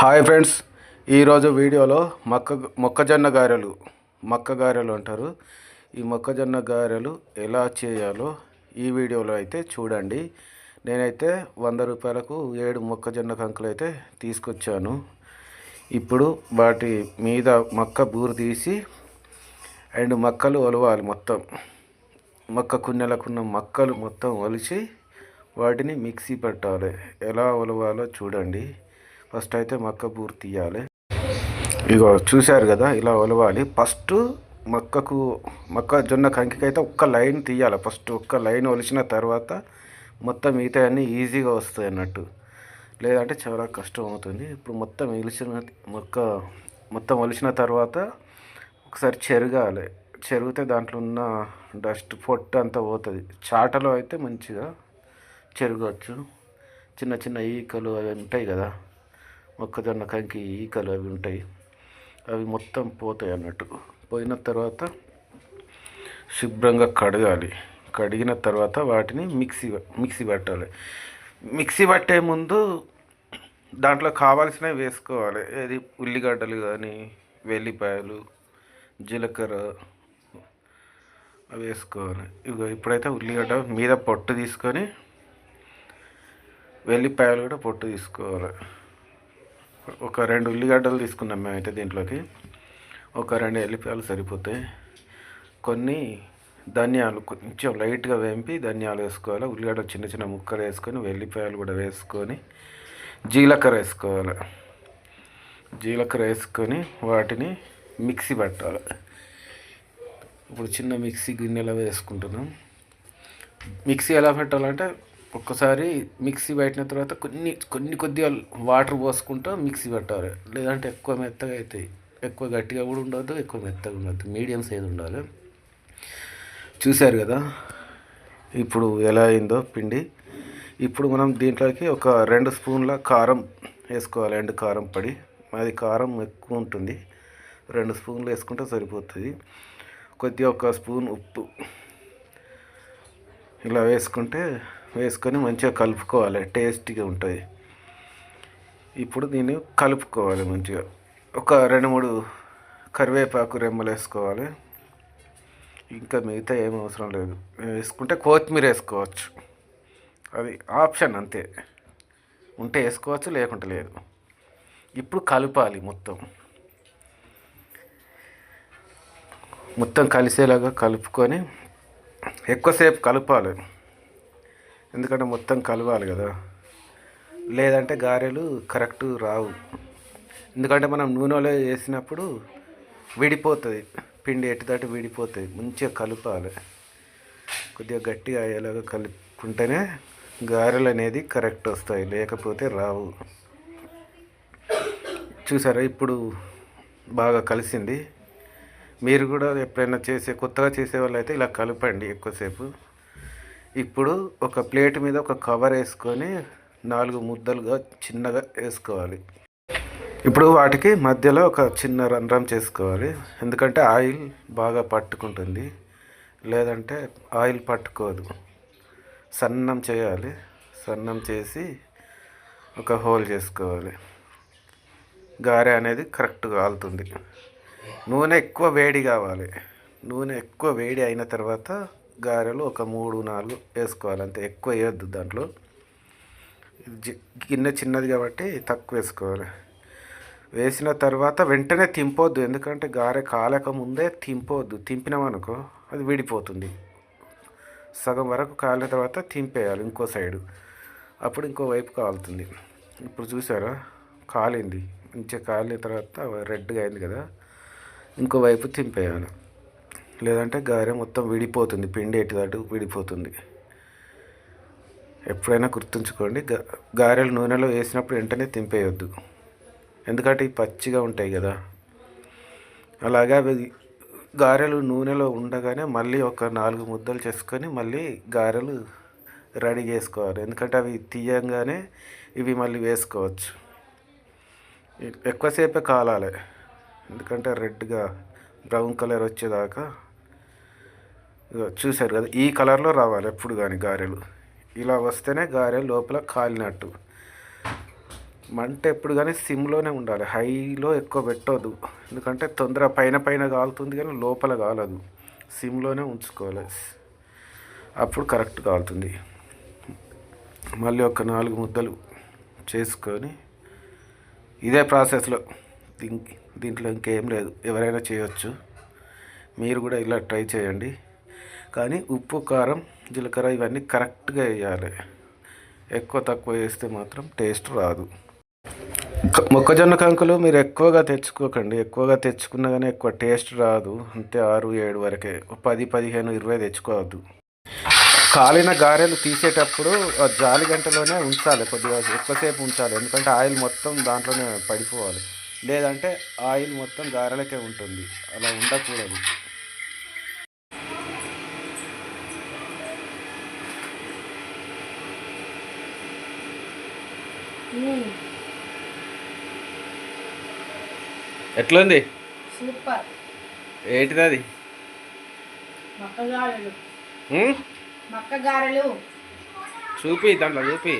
Hi friends ఈరోజు వీడియోలో మొక్క మొక్కజొన్న గారెలు మొక్క గారెలు అంటారు. ఈ మొక్కజొన్న గారెలు ఎలా చేయాలో ఈ వీడియోలో అయితే చూడండి. నేనైతే వంద రూపాయలకు ఏడు మొక్కజొన్న కంకులు అయితే తీసుకొచ్చాను. ఇప్పుడు వాటి మీద మొక్క బూరు తీసి అండ్ మొక్కలు ఒలవాలి మొత్తం. మొక్క కున్నెలకున్న మొక్కలు మొత్తం ఒలిచి వాటిని మిక్సీ పెట్టాలి. ఎలా ఒలవాలో చూడండి. ఫస్ట్ అయితే మక్క బూరు తీయాలి. ఇగో చూశారు కదా ఇలా ఒలవాలి. ఫస్ట్ మక్కకు మక్క జొన్న కంకికైతే ఒక్క లైన్ తీయాలి. ఫస్ట్ ఒక్క లైన్ ఒలిచిన తర్వాత మొత్తం మిగతా అన్నీ ఈజీగా వస్తాయి అన్నట్టు. లేదంటే చాలా కష్టం అవుతుంది. ఇప్పుడు మొత్తం ఒలిచిన మొక్క మొత్తం ఒలిచిన తర్వాత ఒకసారి చెరగాలి. చెరిగితే దాంట్లో ఉన్న డస్ట్ పొట్టు అంతా పోతుంది. చాటలో అయితే మంచిగా చెరగవచ్చు చిన్న చిన్న ఈకలు అవి ఉంటాయి కదా. మొక్కజొన్న కంకి ఈకలు అవి ఉంటాయి. అవి మొత్తం పోతాయి అన్నట్టు. పోయిన తర్వాత శుభ్రంగా కడగాలి. కడిగిన తర్వాత వాటిని మిక్సీ మిక్సీ పట్టాలి. మిక్సీ పట్టే ముందు దాంట్లో కావాల్సినవి వేసుకోవాలి. ఏది? ఉల్లిగడ్డలు కానీ వెల్లిపాయలు జీలకర్ర అవి వేసుకోవాలి. ఇగో ఇప్పుడైతే ఉల్లిగడ్డ మీద పొట్టు తీసుకొని వెల్లిపాయలు కూడా పొట్టు తీసుకోవాలి. ఒక రెండు ఉల్లిగడ్డలు తీసుకున్నాం మేమైతే దీంట్లోకి. ఒక రెండు ఎల్లిపాయలు సరిపోతాయి కొన్ని ధనియాలు కొంచెం లైట్గా వేంపి ధనియాలు వేసుకోవాలి. ఉల్లిగడ్డ చిన్న చిన్న ముక్కలు వేసుకొని వెల్లిపాయలు కూడా వేసుకొని జీలకర్ర వేసుకోవాలి. జీలకర్ర వేసుకొని వాటిని మిక్సీ పెట్టాలి. ఇప్పుడు చిన్న మిక్సీ గిన్నెలో వేసుకుంటున్నాం. మిక్సీ ఎలా పెట్టాలంటే ఒక్కసారి మిక్సీ పెట్టిన తర్వాత కొన్ని కొన్ని కొద్దిగా వాటర్ పోసుకుంటూ మిక్సీ పెట్టాలి. లేదంటే ఎక్కువ మెత్తగా అవుతాయి ఎక్కువ గట్టిగా కూడా ఉండదు ఎక్కువ మెత్తగా ఉండదు మీడియం సైజ్ ఉండాలి. చూశారు కదా? ఇప్పుడు ఎలా అయిందో పిండి. ఇప్పుడు మనం దీంట్లోకి ఒక రెండు స్పూన్ల కారం వేసుకోవాలి. ఎండు కారం పడి. అది కారం ఎక్కువ ఉంటుంది. రెండు స్పూన్లు వేసుకుంటే సరిపోతుంది. కొద్దిగా ఒక స్పూన్ ఉప్పు. ఇలా వేసుకుంటే వేసుకొని మంచిగా కలుపుకోవాలి టేస్టీగా ఉంటుంది. ఇప్పుడు దీన్ని కలుపుకోవాలి మంచిగా. ఒక రెండు మూడు కరివేపాకు రెమ్మలు వేసుకోవాలి. ఇంకా మిగతా ఏం అవసరం లేదు. వేసుకుంటే కొత్తిమీర వేసుకోవచ్చు. అది ఆప్షన్ అంతే. ఉంటే వేసుకోవచ్చు లేకుంటే లేదు. ఇప్పుడు కలపాలి మొత్తం. మొత్తం కలిసేలాగా కలుపుకొని ఎక్కువసేపు కలపాలి. ఎందుకంటే మొత్తం కలవాలి కదా. లేదంటే గారెలు కరెక్ట్ రావు. ఎందుకంటే మనం నూనెలో వేసినప్పుడు విడిపోతుంది. పిండి ఎట్టుదాటి విడిపోతుంది. మంచిగా కలపాలి. కొద్దిగా గట్టిగా అయ్యేలాగా కలుపుకుంటేనే గారెలు అనేది కరెక్ట్ వస్తాయి. లేకపోతే రావు. చూసారా? ఇప్పుడు బాగా కలిసింది. మీరు కూడా ఎప్పుడైనా చేసే కొత్తగా చేసే వాళ్ళు అయితే ఇలా కలపండి ఎక్కువసేపు. ఇప్పుడు ఒక ప్లేట్ మీద ఒక కవర్ వేసుకొని నాలుగు ముద్దలుగా చిన్నగా వేసుకోవాలి. ఇప్పుడు వాటికి మధ్యలో ఒక చిన్న రంధ్రం చేసుకోవాలి. ఎందుకంటే ఆయిల్ బాగా పట్టుకుంటుంది. లేదంటే ఆయిల్ పట్టుకోదు. సన్నం చేయాలి. సన్నం చేసి ఒక హోల్ చేసుకోవాలి. గారె అనేది కరెక్ట్గా కాలుతుంది. నూనె ఎక్కువ వేడి కావాలి. నూనె ఎక్కువ వేడి అయిన తర్వాత గారెలు ఒక మూడు నాలుగు వేసుకోవాలి అంతే ఎక్కువ వేయొద్దు దాంట్లో. గిన్నె చిన్నది కాబట్టి తక్కువ వేసుకోవాలి. వేసిన తర్వాత వెంటనే తింపొద్దు. ఎందుకంటే గారె కాలక ముందే తింపొద్దు. తింపినామనుకో అది విడిపోతుంది. సగం వరకు కాలిన తర్వాత తింపేయాలి ఇంకో సైడు. అప్పుడు ఇంకో వైపు కాలుతుంది. ఇప్పుడు చూసారా? కాలింది. మంచిగా కాలిన తర్వాత రెడ్గా అయింది కదా. ఇంకో వైపు తింపేయాలి. లేదంటే గారె మొత్తం విడిపోతుంది పిండి ఎటుదాటు విడిపోతుంది. ఎప్పుడైనా గుర్తుంచుకోండి గారెలు నూనెలో వేసినప్పుడు వెంటనే తింపేయొద్దు ఎందుకంటే ఇవి పచ్చిగా ఉంటాయి కదా. అలాగే అవి గారెలు నూనెలో ఉండగానే మళ్ళీ ఒక నాలుగు ముద్దలు చేసుకొని మళ్ళీ గారెలు రెడీ చేసుకోవాలి. ఎందుకంటే అవి తీయంగానే ఇవి మళ్ళీ వేసుకోవచ్చు. ఎక్కువసేపే కాలాలి. ఎందుకంటే రెడ్గా బ్రౌన్ కలర్ వచ్చేదాకా చూశారు కదా ఈ కలర్లో రావాలి ఎప్పుడు కానీ గారెలు. ఇలా వస్తేనే గారెలు లోపల కాలినట్టు. మంట ఎప్పుడు కానీ సిమ్లోనే ఉండాలి హైలో ఎక్కువ పెట్టొద్దు. ఎందుకంటే తొందర పైన పైన కాలుతుంది కానీ లోపల కాలదు. సిమ్లోనే ఉంచుకోవాలి. అప్పుడు కరెక్ట్ కాలుతుంది. మళ్ళీ ఒక నాలుగు ముద్దలు చేసుకొని ఇదే ప్రాసెస్లో దీంట్లో ఇంకేం లేదు. ఎవరైనా చేయొచ్చు. మీరు కూడా ఇలా ట్రై చేయండి. కానీ ఉప్పు కారం జీలకర్ర ఇవన్నీ కరెక్ట్గా వేయాలి. ఎక్కువ తక్కువ వేస్తే మాత్రం టేస్ట్ రాదు. మొక్కజొన్న కంకులు మీరు ఎక్కువగా తెచ్చుకోకండి. ఎక్కువగా తెచ్చుకున్నా కానీ ఎక్కువ టేస్ట్ రాదు. అంతే ఆరు ఏడు వరకే. పది పదిహేను ఇరవై తెచ్చుకోవద్దు. కాలిన గారెలు తీసేటప్పుడు జాలి గంటలోనే ఉంచాలి కొద్దిగా ఎక్కువసేపు ఉంచాలి. ఎందుకంటే ఆయిల్ మొత్తం దాంట్లోనే పడిపోవాలి. లేదంటే ఆయిల్ మొత్తం గారెలకే ఉంటుంది. అలా ఉండకూడదు. ఎట్లుంది? సూపర్. ఏంటిది అది మక్క గారెలు చూపి దాంట్లో చూపి.